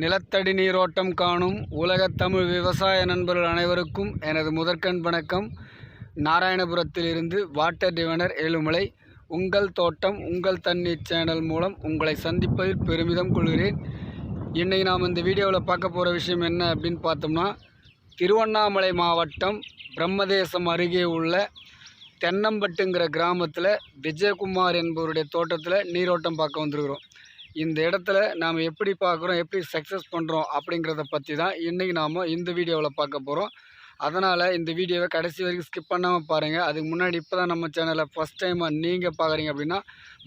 நிலத்தடி நீரோட்டம் காணும் உலகத் தமிழ் விவசாய நண்பர்கள் அனைவருக்கும் எனது முதற்கண் வணக்கம். நாராயணபுரத்திலிருந்து வாட்டர் டிவனர் ஏழுமலை. உங்கள் தோட்டம் உங்கள் தண்ணீர் சேனல் மூலம் உங்களை சந்திப்பதில் பெருமிதம் கொள்கிறேன். இன்றைக்கி நாம் இந்த வீடியோவில் பார்க்க போகிற விஷயம் என்ன அப்படின்னு பார்த்தோம்னா திருவண்ணாமலை மாவட்டம் பிரம்மதேசம் அருகே உள்ள தென்னம்பட்டுங்கிற கிராமத்தில் விஜயகுமார் என்பவருடைய தோட்டத்தில் நீரோட்டம் பார்க்க வந்திருக்கிறோம். இந்த இடத்துல நாம் எப்படி பார்க்குறோம் எப்படி சக்ஸஸ் பண்ணுறோம் அப்படிங்கிறத பற்றி தான் இன்றைக்கி நாம் இந்த வீடியோவில் பார்க்க போகிறோம் அதனால் இந்த வீடியோவை கடைசி வரைக்கும் ஸ்கிப் பண்ணாமல் பாருங்கள் அதுக்கு முன்னாடி இப்போ தான் நம்ம சேனலை ஃபஸ்ட் டைமாக நீங்கள் பார்க்குறீங்க அப்படின்னா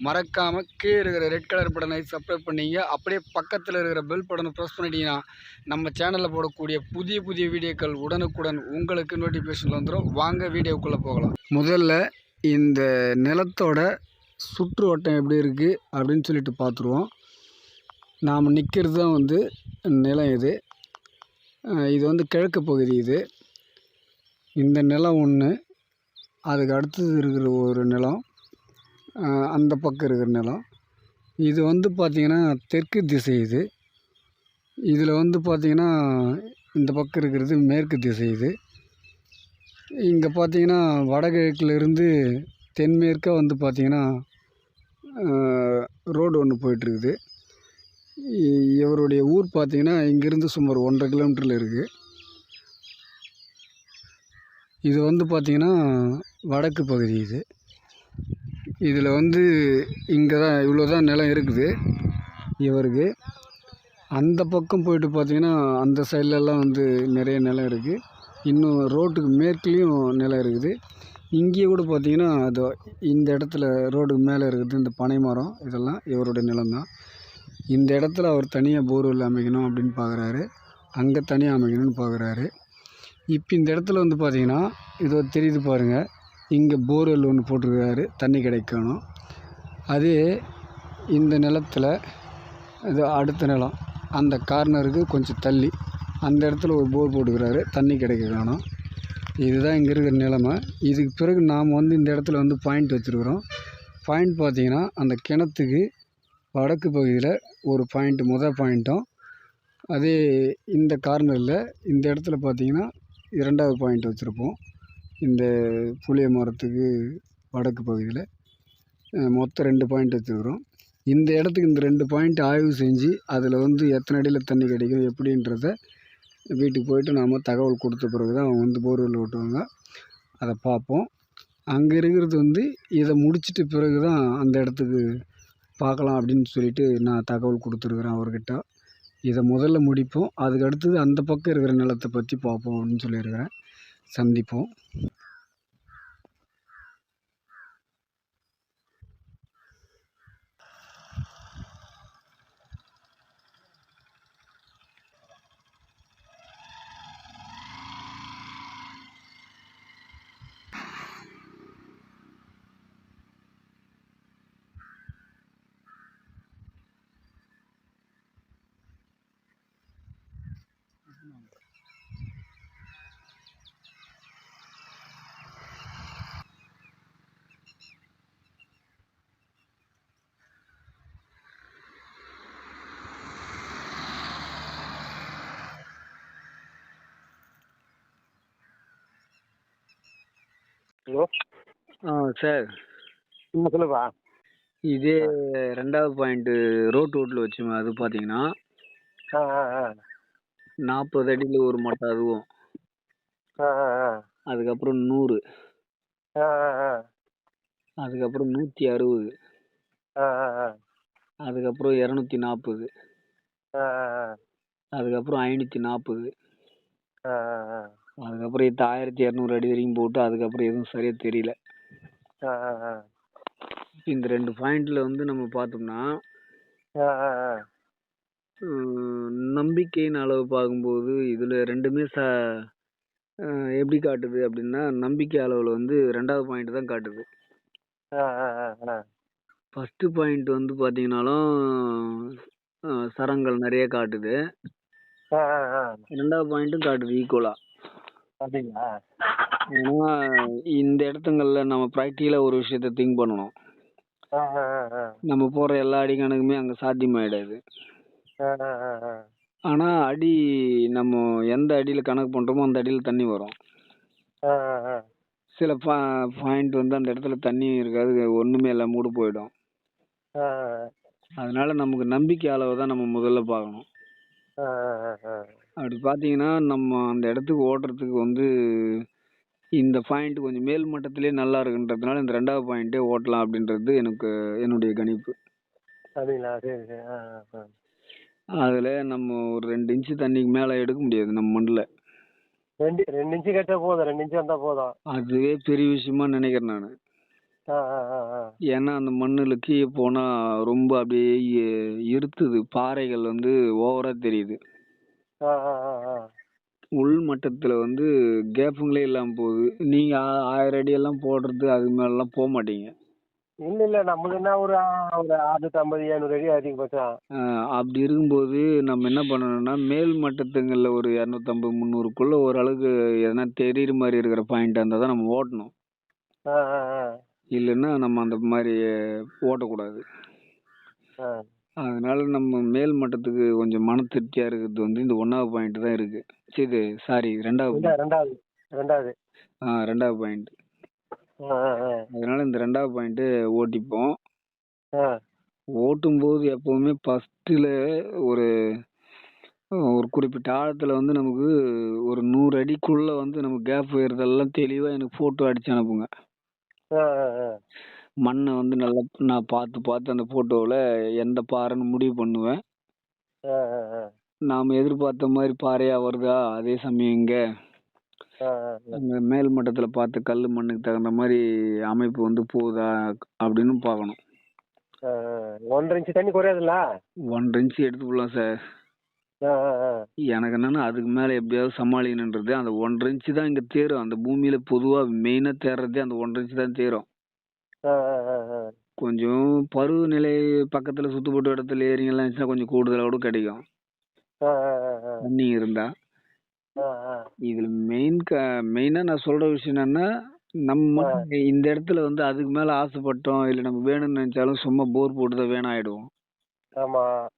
மறக்காமல் கீழே இருக்கிற ரெட் கலர் பட்டனை சப்ஸ்கிரைப் பண்ணிங்க. அப்படியே பக்கத்தில் இருக்கிற பெல் பட்டனை ப்ரெஸ் பண்ணிட்டீங்கன்னா நம்ம சேனலில் போடக்கூடிய புதிய புதிய வீடியோக்கள் உடனுக்குடன் உங்களுக்கு நோட்டிஃபிகேஷன் வந்துடும் வாங்க வீடியோக்குள்ளே போகலாம். முதல்ல இந்த நிலத்தோட சுற்று வட்டம் எப்படி இருக்குது அப்படின்னு சொல்லிட்டு பார்த்துருவோம். நாம் நிற்கிறது தான் வந்து நிலம் இது. இது வந்து கிழக்கு பகுதி இது. இந்த நிலம் ஒன்று அதுக்கு அடுத்தது இருக்கிற ஒரு நிலம் அந்த பக்கம் இருக்கிற நிலம். இது வந்து பார்த்திங்கன்னா தெற்கு திசை இது. இதில் வந்து பார்த்திங்கன்னா இந்த பக்கம் இருக்கிறது மேற்கு திசை இது. இங்கே பார்த்தீங்கன்னா வடகிழக்கிலிருந்து தென்மேற்காக வந்து பார்த்திங்கன்னா ரோடு ஒன்று போயிட்டுருக்குது. இவருடைய ஊர் பார்த்திங்கன்னா இங்கேருந்து சுமார் ஒன்றரை கிலோமீட்டரில் இருக்குது இது வந்து பார்த்திங்கன்னா வடக்கு பகுதி இது. இதில் வந்து இங்கே தான் இவ்வளோ தான் நிலம் இருக்குது. இவருக்கு அந்த பக்கம் போயிட்டு பார்த்திங்கன்னா அந்த சைட்லலாம் வந்து நிறைய நிலம் இருக்குது இன்னும் ரோட்டுக்கு மேற்குலேயும் நிலம் இருக்குது. இங்கேயே கூட பார்த்தீங்கன்னா அது இந்த இடத்துல ரோடு மேலே இருக்குது இந்த பனை மரம் இதெல்லாம் இவருடைய நிலம்தான். இந்த இடத்துல அவர் தனியாக போர்வெல் அமைக்கணும் அப்படின்னு பார்க்குறாரு. அங்கே தனியாக அமைக்கணும்னு பார்க்குறாரு. இப்போ இந்த இடத்துல வந்து பார்த்தீங்கன்னா இதோ தெரியுது பாருங்கள் இங்கே போர்வெல் ஒன்று போட்டிருக்காரு. தண்ணி கிடைக்கணும். அதே இந்த நிலத்தில் இது அடுத்த நிலம். அந்த கார்னருக்கு கொஞ்சம் தள்ளி அந்த இடத்துல ஒரு போர் போட்டுக்கிறாரு. தண்ணி கிடைக்க காணும். இதுதான் இங்கே இருக்கிற நிலமை. இதுக்கு பிறகு நாம் வந்து இந்த இடத்துல வந்து பாயிண்ட் வச்சுருக்குறோம். பாயிண்ட் பார்த்திங்கன்னா அந்த கிணத்துக்கு வடக்கு பகுதியில் ஒரு பாயிண்ட் முதல் பாயிண்ட்டும் அதே இந்த கார்னரில் இந்த இடத்துல பார்த்தீங்கன்னா இரண்டாவது பாயிண்ட் வச்சுருப்போம். இந்த புளிய மரத்துக்கு வடக்கு பகுதியில் மொத்தம் ரெண்டு பாயிண்ட் வச்சுருக்குறோம். இந்த இடத்துக்கு இந்த ரெண்டு பாயிண்ட் ஆய்வு செஞ்சு அதில் வந்து எத்தனை அடியில் தண்ணி கிடைக்கும் எப்படின்றத வீட்டுக்கு போயிட்டு நாம் தகவல் கொடுத்த பிறகு தான் அவங்க வந்து போர்வெல் ஓட்டுவாங்க. அதை பார்ப்போம். அங்கே இருக்கிறது வந்து இதை முடிச்சிட்ட பிறகு தான் அந்த இடத்துக்கு பார்க்கலாம் அப்படின்னு சொல்லிட்டு நான் தகவல் கொடுத்துருக்குறேன் அவர்கிட்ட. இதை முதல்ல முடிப்போம். அதுக்கு அடுத்தது அந்த பக்கம் இருக்கிற நிலத்தை பற்றி பார்ப்போம் அப்படின்னு சொல்லியிருக்கிறேன். சந்திப்போம். ஹலோ. ஆ சார். ம் சொல்லுப்பா. இதே ரெண்டாவது பாயிண்ட்டு ரோட் ரோட்டில் வச்சோமே அது பார்த்தீங்கன்னா ஆ ஆ ஆ. நாற்பது அடியில் ஒரு மட்டை அதுவும். ஆ ஆ ஆ. அதுக்கப்புறம் நூறு. ஆ ஆ ஆ. அதுக்கப்புறம் நூற்றி அறுபது. ஆ ஆ ஆ. அதுக்கப்புறம் இரநூத்தி நாற்பது ஆ ஆ ஆ. அதுக்கப்புறம் ஐநூற்றி நாற்பது ஆ ஆ ஆ. அதுக்கப்புறம் இது ஆயிரத்தி இரநூறு அடி வரைக்கும் போட்டு அதுக்கப்புறம் எதுவும் சரியாக தெரியல. இந்த ரெண்டு பாயிண்டில் வந்து நம்ம பார்த்தோம்னா நம்பிக்கையின் அளவு பார்க்கும்போது இதில் ரெண்டுமே ச எப்படி காட்டுது அப்படின்னா நம்பிக்கை அளவில் வந்து ரெண்டாவது பாயிண்ட் தான் காட்டுது. ஃபஸ்ட்டு பாயிண்ட் வந்து பார்த்தீங்கன்னாலும் சரங்கள் நிறைய காட்டுது. ரெண்டாவது பாயிண்ட்டும் காட்டுது ஈக்குவலாக அப்படிங்களா ஆனால் இந்த இடத்துங்கள்ல நம்ம ப்ராக்டிக்கலாக ஒரு விஷயத்த திங்க் பண்ணணும். ஆ ஆ ஆ ஆ. நம்ம போடுற எல்லா அடி கணக்குமே அங்கே சாத்தியமாயிடாது. ஆ ஆ ஆ ஆ. ஆனால் அடி நம்ம எந்த அடியில் கணக்கு பண்ணுறோமோ அந்த அடியில் தண்ணி வரும். ஆ ஆ ஆ. சில பா பாயிண்ட் வந்து அந்த இடத்துல தண்ணி இருக்காது ஒன்றுமே இல்லை மூடு போயிடும். ஆ அதனால நமக்கு நம்பிக்கை அளவு தான் நம்ம முதல்ல பார்க்கணும். ஆ ஆ ஆ. அப்படி பார்த்தீங்கன்னா நம்ம அந்த இடத்துக்கு ஓட்டுறதுக்கு வந்து இந்த பாயிண்ட் கொஞ்சம் மேல் மட்டத்திலே நல்லா இருக்குன்றதுனால இந்த ரெண்டாவது பாயிண்ட்டே ஓட்டலாம் அப்படின்றது எனக்கு என்னுடைய கணிப்பு. அப்படிங்களா? சரி சரி. ஆ ஆ ஆ. அதில் நம்ம ஒரு ரெண்டு இன்ச்சு தண்ணிக்கு மேலே எடுக்க முடியாது நம்ம மண்ணில் ரெண்டு ரெண்டு இன்ச்சு கட்டா போதும். ரெண்டு இன்ச்சு வந்தால் போதும். அதுவே பெரிய விஷயமா நினைக்கிறேன் நான். ஏன்னா அந்த மண்ணில் கீழே போனால் ரொம்ப அப்படியே இருத்துது பாறைகள் வந்து ஓவராக தெரியுது. உள் மட்டத்தில் வந்து கேப்புங்களே இல்லாமல் போகுது. நீங்கள் ஆயிரம் அடி எல்லாம் போடுறது அது மேலெலாம் போக மாட்டீங்க. இல்லை இல்லை நம்மளுக்கு என்ன ஒரு ஒரு அறுநூத்தம்பது எழுநூறு அடி அதிகபட்சம் அப்படி இருக்கும்போது நம்ம என்ன பண்ணணும்னா மேல் மட்டத்துங்களில் ஒரு இரநூத்தம்பது முந்நூறுக்குள்ளே ஓரளவுக்கு எதனா தெரியுற மாதிரி இருக்கிற பாயிண்ட் இருந்தால் தான் நம்ம ஓட்டணும். இல்லைன்னா நம்ம அந்த மாதிரி ஓட்டக்கூடாது. அதனால நம்ம மேல் மட்டத்துக்கு கொஞ்சம் மன திருப்தியாக இருக்கிறது வந்து இந்த ஒன்றாவது பாயிண்ட் தான் இருக்குது சரி இது சாரி ரெண்டாவது ரெண்டா ரெண்டாவது ரெண்டாவது. ஆ ரெண்டாவது பாயிண்ட் அதனால இந்த ரெண்டாவது பாயிண்ட்டு ஓட்டிப்போம். ஓட்டும்போது எப்போவுமே ஃபஸ்ட்டில் ஒரு ஒரு குறிப்பிட்ட ஆழத்தில் வந்து நமக்கு ஒரு நூறு அடிக்குள்ளே வந்து நமக்கு கேப் உயர்றதெல்லாம் தெளிவாக எனக்கு ஃபோட்டோ அடிச்சு அனுப்புங்க. மண்ணை வந்து நல்லா நான் பார்த்து பார்த்து அந்த ஃபோட்டோவில் எந்த பாறைன்னு முடிவு பண்ணுவேன். ஆ ஆ ஆ. நாம் எதிர்பார்த்த மாதிரி பாறையாக வருதா? அதே சமயம் இங்கே ஆ மேல் மட்டத்தில் பார்த்து கல் மண்ணுக்கு தகுந்த மாதிரி அமைப்பு வந்து போகுதா அப்படின்னு பார்க்கணும். ஆ ஆ. ஒன்றரை இன்ச்சு தண்ணி குறையாதுல்ல ஒன்றரை இன்ச்சு எடுத்து போடலாம் சார். ஆ ஆ ஆ. எனக்கு என்னன்னா அதுக்கு மேலே எப்படியாவது சமாளிக்கணுன்றது அந்த ஒன்றரை இன்ச்சு தான் இங்கே தேரும். அந்த பூமியில் பொதுவாக மெயினாக தேர்றதே அந்த ஒன்றரை இன்ச்சு தான் தேரும். ஆ ஆ ஆ ஆ கொஞ்சம் பருவநிலை பக்கத்தில் சுற்றுப்பட்ட இடத்துல ஏரிங்கெல்லாம் இருந்துச்சுன்னா கொஞ்சம் கூடுதலாக கூட கிடைக்கும். ஆ ஆ ஆ ஆ தண்ணி இருந்தால் ஆ ஆ இதில் மெயின் க மெயினாக நான் சொல்கிற விஷயம் என்னென்னா நம்ம இந்த இடத்துல வந்து அதுக்கு மேலே ஆசைப்பட்டோம் இல்லை நம்ம வேணும்னு நினச்சாலும் சும்மா போர் போட்டு தான் வேணாம் ஆகிடுவோம் ஆமாம்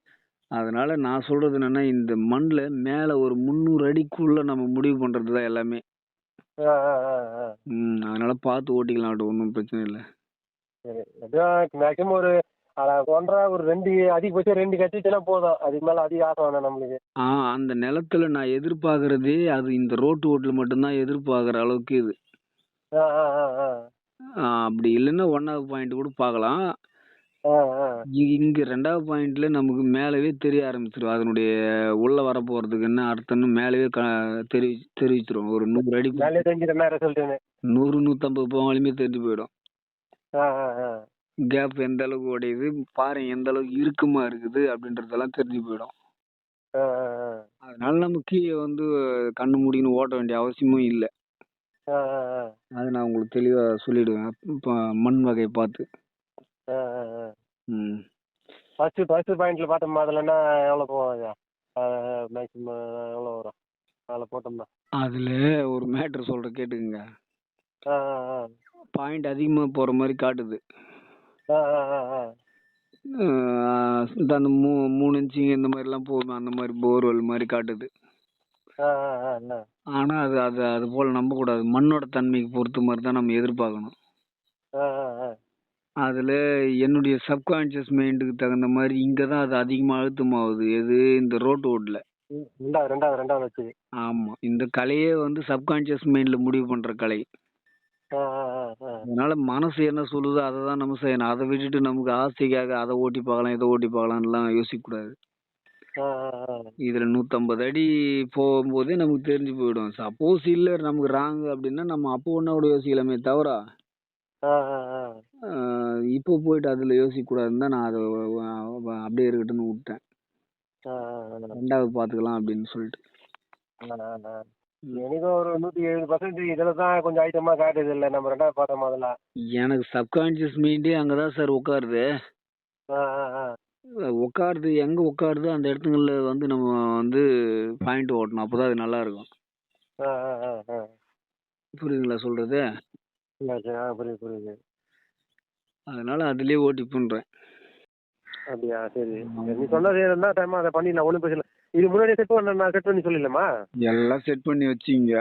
அதனால நான் சொல்கிறது என்னென்னா இந்த மண்ணில் மேலே ஒரு முந்நூறு அடிக்குள்ளே நம்ம முடிவு பண்ணுறது தான் எல்லாமே. ஆ ஆ ஆ ஆ ம் அதனால பார்த்து ஓட்டிக்கலாம் ஒன்றும் பிரச்சனை இல்லை. சரி எப்படியும் மேக்ஸிமம் ஒரு ஒன்றரை ஒரு ரெண்டு அதிகபட்சம் ரெண்டு கட்டிச்சுன்னா போதும். அதுக்கு மேலே அதிக ஆசை வேணாம் நம்மளுக்கு. ஆ அந்த நிலத்துல நான் எதிர்பார்க்கறதே அது இந்த ரோட்டு ஓட்டில் மட்டும்தான் எதிர்பார்க்குற அளவுக்கு இது. ஆ ஆ ஆ ஆ. ஆ, அப்படி இல்லைன்னா ஒன்றாவது பாயிண்ட் கூட பார்க்கலாம். ஆ ஆ. இ- இங்க ரெண்டாவது பாயிண்ட்ல நமக்கு மேலவே தெரிய ஆரம்பிச்சிடும் அதனுடைய உள்ள வர போறதுக்கு என்ன அர்த்தம்னு மேலவே க தெரி தெரிவிச்சிரும். ஒரு நூறு அடி மேலே ரிசல்ட்டுன்னு நூறு நூற்றம்பது போவாலுமே தெரிஞ்சு போயிடும். கேப் எந்த அளவுக்கு உடையுது? பாறை எந்த அளவுக்கு இறுக்கமா இருக்குது அப்படின்றதெல்லாம் தெரிஞ்சு போயிடும். அதனால நம்ம கீழே வந்து கண்ணு மூடின்னு ஓட்ட வேண்டிய அவசியமும் இல்லை. அது நான் உங்களுக்கு தெளிவாக சொல்லிடுவேன். இப்போ மண் வகையை பார்த்து. ம். ஃபஸ்ட்டு ஃபஸ்ட்டு பாயிண்டில் பார்த்தோம்மா அதில்னா எவ்வளோ போவாங்க மேக்ஸிமம் எவ்வளோ வரும்? அதில் போட்டோம்னா. அதில் ஒரு மேட்ரு சொல்கிற கேட்டுக்குங்க. பாயிண்ட் அதிகமாக போகிற மாதிரி காட்டுது. ஆ ஆ ஆ ஆ. அஹ் இந்த அந்த மூ மூணு இன்ச்சுங்க இந்த மாதிரிலாம் போகும் அந்த மாதிரி போர்வெல் மாதிரி காட்டுது. ஆ ஆ ஆ ஆ ஆனால் அது அது அது போல் நம்பக்கூடாது. மண்ணோட தன்மைக்கு பொறுத்த மாதிரி தான் நம்ம எதிர்பார்க்கணும். ஆ ஆ ஆ. அதில் என்னுடைய சப்கான்ஷியஸ் மைண்டுக்கு தகுந்த மாதிரி இங்கே தான் அது அதிகமாக அழுத்தமாகுது. எது? இந்த ரோட்டு ஓட்டில் ரெண்டாவது ரெண்டாவது ரெண்டாவது வச்சு. ஆமாம் இந்த கலையே வந்து சப்கான்ஷியஸ் மைண்டில் முடிவு பண்ணுற கலை. அதனால மனசு என்ன சொல்லுதோ அதை தான் நம்ம செய்யணும். அதை விட்டுட்டு நமக்கு ஆசைக்காக அதை ஓட்டி பார்க்கலாம் இதை ஓட்டி பார்க்கலாம்லாம் யோசிக்கக்கூடாது. இதில் நூற்றம்பது அடி போகும்போதே நமக்கு தெரிஞ்சு போயிடும். சப்போஸ் இல்லை நமக்கு ராங்கு அப்படின்னா நம்ம அப்போ ஒன்றா கூட யோசிக்கலாமே தவிர இப்போ போயிட்டு அதில் யோசிக்கக்கூடாதுன்னு தான் நான் அதை அப்படியே இருக்கட்டும்னு விட்டேன். ரெண்டாவது பார்த்துக்கலாம் அப்படின்னு சொல்லிட்டு. எனக்கும் ஒரு நூற்றி எழுபது பர்சன்ட் இதில் தான் கொஞ்சம் ஐட்டமாக காட்டுது இல்லை. நம்ம ரெண்டாவது பார்த்தோம் முதல்ல. எனக்கு சப்கான்ஷியஸ் மைண்டே அங்கே தான் சார் உட்காருது. ஆ ஆ ஆ. உட்காருது எங்கே உட்காருதோ அந்த இடத்துங்களில் வந்து நம்ம வந்து பாயிண்ட் ஓட்டணும். அப்போ தான் அது நல்லா இருக்கும் ஆ ஆ ஆ ஆ. புரியுதுங்களா சொல்கிறது இல்லை சரி ஆ புரியுது புரியுது. அதனால அதுலேயே ஓட்டி பண்ணுறேன் அப்படியா? சரி. நீ சொன்னது இருந்தால் டைம் அதை பண்ணிடலாம். ஒன்றும் பிரச்சனை இல்லை. இது முன்னாடியே செட் பண்ண நான் செட் பண்ணி சொல்லிடலாமா? எல்லாம் செட் பண்ணி வச்சிங்க.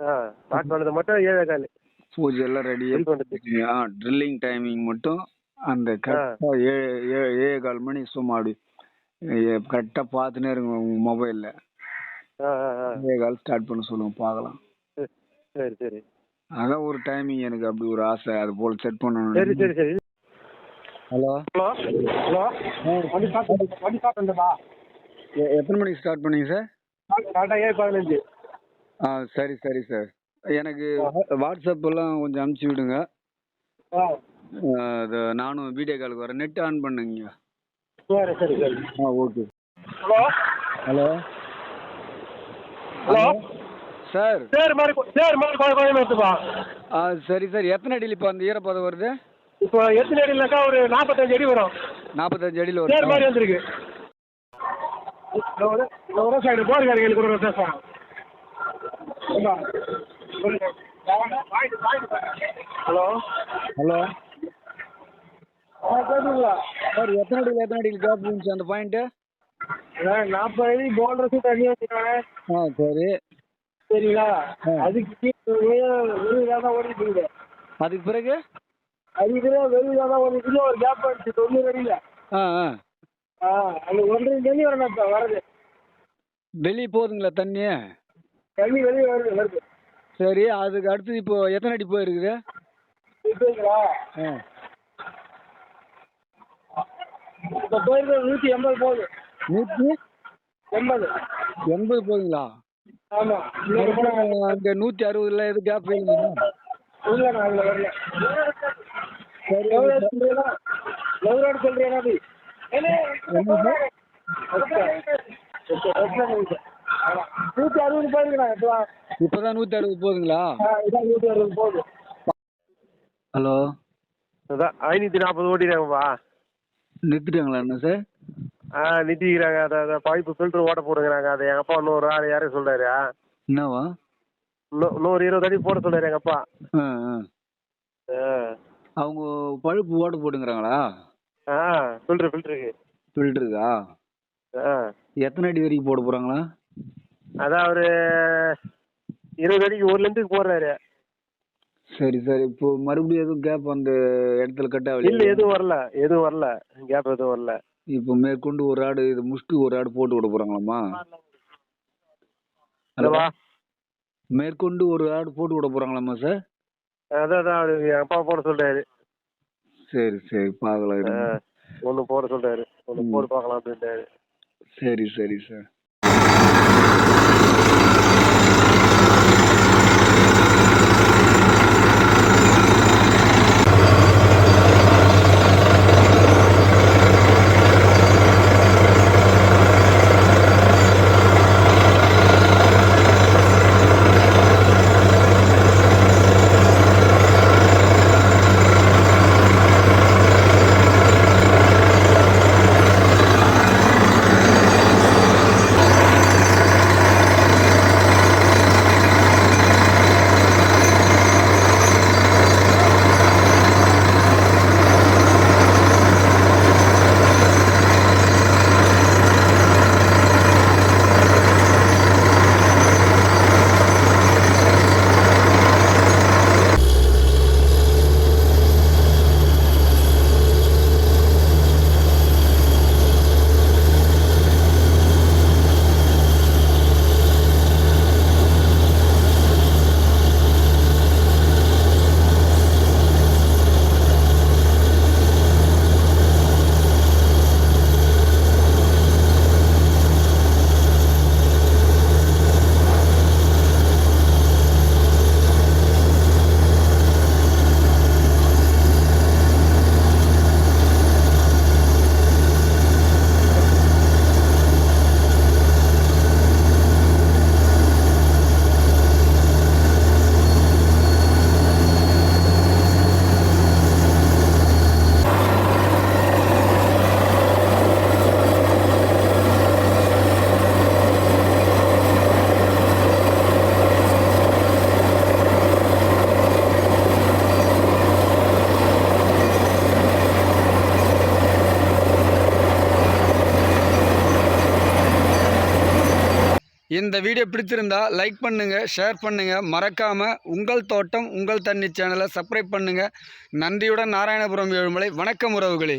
ஆ ஸ்டார்ட் பண்ணது மட்டும் ஏழே கால். பூஜை எல்லாம் ரெடியாக செல் பண்ணுறது ஆ ட்ரில்லிங் டைமிங் மட்டும் அந்த கரெக்டாக ஏழு ஏழு கால் மணி சும்மா அப்படி கரெக்டாக பார்த்துனே இருங்க உங்கள் மொபைலில் ஏழு கால் ஸ்டார்ட் பண்ண சொல்லுங்க பார்க்கலாம். சரி சரி அதான் ஒரு டைமிங் எனக்கு அப்படி ஒரு ஆசை அது போல் செட் சரி பண்ணணும். சரி சரி ஹலோ? ஹலோ? ஹலோ? வண்டி ஸ்டார்ட் பண்ணு வண்டி ஸ்டார்ட் பண்ணுப்பா எத்தனை மணிக்கு ஸ்டார்ட் பண்ணீங்க சார் கரெக்டாக ஏழு பதினஞ்சு. ஆ சரி சரி சார் எனக்கு வாட்ஸ்அப் எல்லாம் கொஞ்சம் அனுப்பிச்சி விடுங்க. அது நானும் வீடியோ காலுக்கு வரேன். நெட் ஆன் பண்ணுங்க. சரி சரி சரி. ஆ okay hello? Hello? Hello? Sir சரி மாதிரி சரி மாதிரி கொஞ்சம் கொஞ்சம் எடுத்துப்பா ஆ சரி சார். எத்தனை அடியில் இப்போ அந்த ஈரப்பதம் வருது? இப்போ எத்தனை அடினாக்கா ஒரு நாற்பத்தஞ்சு அடி வரும். நாற்பத்தஞ்சு அடியில் சரி வருது? மாதிரி வந்திருக்கு. இந்த ஒரு சைடு போர் காரிகளுக்கு கூட பேசுகிறேன் ஹலோ? ஹலோ? ஆ கேட்குங்களா சார் எத்தனை அடியில் எத்தனை அடியில் கேப் இருந்துச்சு அந்த பாயிண்ட்டு நாற்பது அடி தண்ணி வச்சுருக்காங்க ஆ சரி. சரிங்களா. அதுக்கு வெளியில தான் ஓடிட்டு இருக்குது. அதுக்கு பிறகு? அதுக்கு வெளியில தான் ஓடிட்டு ஒரு கேப் வந்துச்சு தொண்ணூறு அடியில். ஆ ஆ. ஆ அந்த ஒன்றரை வரணும் இப்போ வரது வெளியே போகுதுங்களா தண்ணி தண்ணி வெளியே வருது வருது. சரி அதுக்கு அடுத்து இப்போ எத்தனை அடி போயிருக்குது? இப்போங்களா ஆ. இப்போ போயிருக்கிறது நூற்றி எண்பது போகுது. நூற்றி எண்பது. எண்பது போகுதுங்களா? ஆமாம் அங்கே நூற்றி அறுபதுல எது கேப் இல்லைங்களா இல்லை நான் அதில் வரல. சரி எவ்வளோ சொல்றீங்களா எவ்வளோ சொல்றீங்களா நூற்றி அறுபது போயிருக்கேன் இப்போ இப்போ தான் நூற்றி அறுபது போகுதுங்களா நூற்றி அறுபது போகுது ஹலோ? அதான் ஐநூற்றி நாற்பது ஓட்டிடுறாங்கப்பா நிறுத்திட்டாங்களா என்ன சார்? ஆ நிறுத்திக்கிறாங்க. அதை அதை பைப்பு ஃபில்ட்ரு ஓட்ட போடுங்கிறாங்க அதை எங்கள் அப்பா இன்னொரு ஆள் யாரையும் சொல்கிறாரு என்னவா? இன்னொரு இருபது அடி போட சொல்கிறாரு எங்கள் அப்பா. ஆ ஆ. ஆ. அவங்க பழுப்பு ஓட்ட போட்டுங்கிறாங்களா ஆ ஃபில்ட்ரு ஃபில்ட்ருக்கு ஃபில்டருக்கா ஆ. எத்தனை அடி வரைக்கும் போட போகிறாங்களா அதான் ஒரு இருபது அடிக்கு ஒரு லென்த்துக்கு போடுறாரு. சரி சரி. இப்போ மறுபடியும் எதுவும் கேப் அந்த இடத்துல கட் இல்லை ஆகலையா எதுவும் வரல. எதுவும் வரல. கேப் எதுவும் வரல. இப்போ மேற்கொண்டு ஒரு ஆடு இது முடிச்சுட்டு ஒரு ஆடு போட்டு விட போகிறாங்களாம்மா இல்லைவா மேற்கொண்டு ஒரு ஆடு போட்டு விட போகிறாங்களாம்மா சார் அதான் அதான். என் அப்பா போட சொல்றாரு. சரி சரி பார்க்கலாம். ஒன்று போட சொல்றாரு. ஒன்று போட்டு பார்க்கலாம் அப்படின்ட்டாரு சரி சரி சார். இந்த வீடியோ பிடிச்சிருந்தால் லைக் பண்ணுங்கள் ஷேர் பண்ணுங்கள் மறக்காமல் உங்கள் தோட்டம் உங்கள் தண்ணி சேனலை சப்ஸ்கிரைப் பண்ணுங்கள் நன்றியுடன் நாராயணபுரம் ஏழுமலை. வணக்கம் உறவுகளே.